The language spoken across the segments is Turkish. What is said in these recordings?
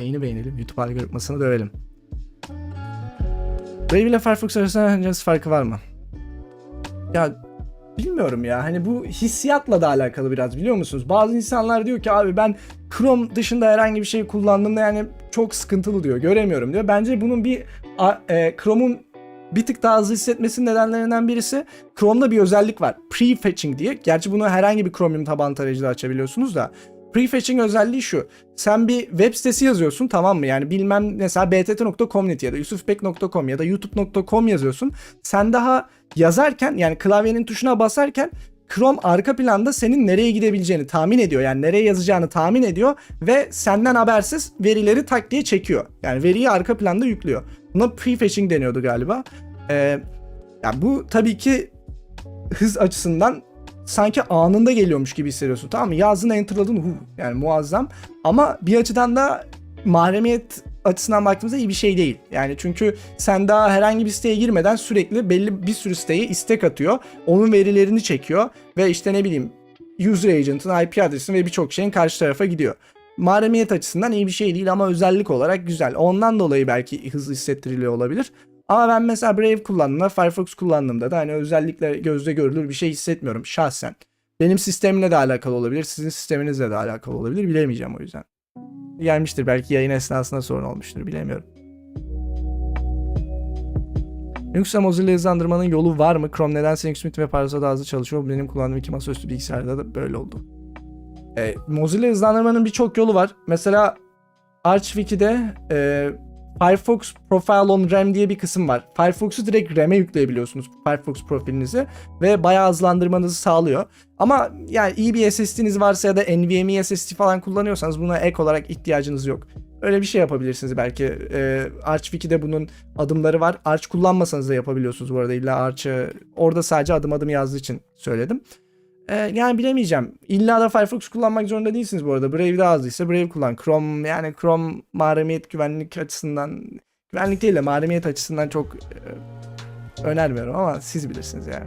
Yayını beğenelim. YouTube algoritmasını dövelim. Brave ile Firefox arasında farkı var mı? Ya bilmiyorum ya. Hani bu hissiyatla da alakalı biraz biliyor musunuz? Bazı insanlar diyor ki abi ben Chrome dışında herhangi bir şey kullandığımda yani çok sıkıntılı diyor. Göremiyorum diyor. Bence bunun bir e, Chrome'un bir tık daha hızlı hissetmesinin nedenlerinden birisi Chrome'da bir özellik var. Prefetching diye. Gerçi bunu herhangi bir Chromium tabanlı tarayıcıda açabiliyorsunuz da. Prefetching özelliği şu. Sen bir web sitesi yazıyorsun tamam mı? Yani bilmem mesela btt.comnet ya da yusufbek.com ya da youtube.com yazıyorsun. Sen daha yazarken yani klavyenin tuşuna basarken Chrome arka planda senin nereye gidebileceğini tahmin ediyor. Yani nereye yazacağını tahmin ediyor ve senden habersiz verileri tak diye çekiyor. Yani veriyi arka planda yüklüyor. Buna prefetching deniyordu galiba. Ee, yani bu tabii ki hız açısından sanki anında geliyormuş gibi hissediyorsun. Tamam mı? Yazdın enterladın hu yani muazzam. Ama bir açıdan da mahremiyet açısından baktığımızda iyi bir şey değil. Yani çünkü sen daha herhangi bir siteye girmeden sürekli belli bir sürü siteye istek atıyor. Onun verilerini çekiyor ve işte ne bileyim user agent'ın IP adresini ve birçok şeyin karşı tarafa gidiyor. Mahremiyet açısından iyi bir şey değil ama özellik olarak güzel. Ondan dolayı belki hızlı hissettiriliyor olabilir. Ama ben mesela Brave kullandığımda, Firefox kullandığımda da hani özellikle gözle görülür bir şey hissetmiyorum şahsen. Benim sistemimle de alakalı olabilir, sizin sisteminizle de alakalı olabilir bilemeyeceğim o yüzden. Gelmiştir belki yayın esnasında sorun olmuştur bilemiyorum. Linux'la Mozilla hızlandırmanın yolu var mı? Chrome nedense Linux Mint ve Paras'a daha hızlı çalışıyor. Benim kullandığım iki masaüstü bilgisayarda da böyle oldu. E, Mozilla hızlandırmanın birçok yolu var. Mesela ArchWiki'de e, Firefox Profile on RAM diye bir kısım var. Firefox'u direkt RAM'e yükleyebiliyorsunuz Firefox profilinizi ve bayağı hızlandırmanızı sağlıyor. Ama yani iyi bir SSD'niz varsa ya da NVMe SSD falan kullanıyorsanız buna ek olarak ihtiyacınız yok. Öyle bir şey yapabilirsiniz belki. Ee, ArchWiki'de bunun adımları var. Arch kullanmasanız da yapabiliyorsunuz bu arada. İlla Arch'ı orada sadece adım adım yazdığı için söyledim. Ee, yani bilemeyeceğim. İlla da Firefox kullanmak zorunda değilsiniz bu arada. Brave daha hızlıysa Brave kullan. Chrome yani Chrome mahremiyet güvenlik açısından güvenlik değil de mahremiyet açısından çok e, önermiyorum ama siz bilirsiniz yani.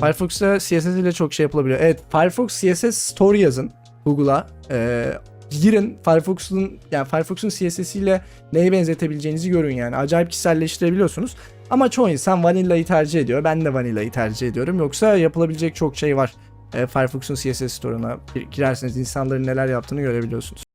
Firefox'ta CSS ile çok şey yapılabiliyor. Evet Firefox CSS Story yazın Google'a. Ee, girin Firefox'un yani Firefox'un CSS ile neye benzetebileceğinizi görün yani. Acayip kişiselleştirebiliyorsunuz. Ama çoğu insan Vanilla'yı tercih ediyor. Ben de Vanilla'yı tercih ediyorum. Yoksa yapılabilecek çok şey var. Ee, Firefox'un CSS Store'una girerseniz insanların neler yaptığını görebiliyorsunuz.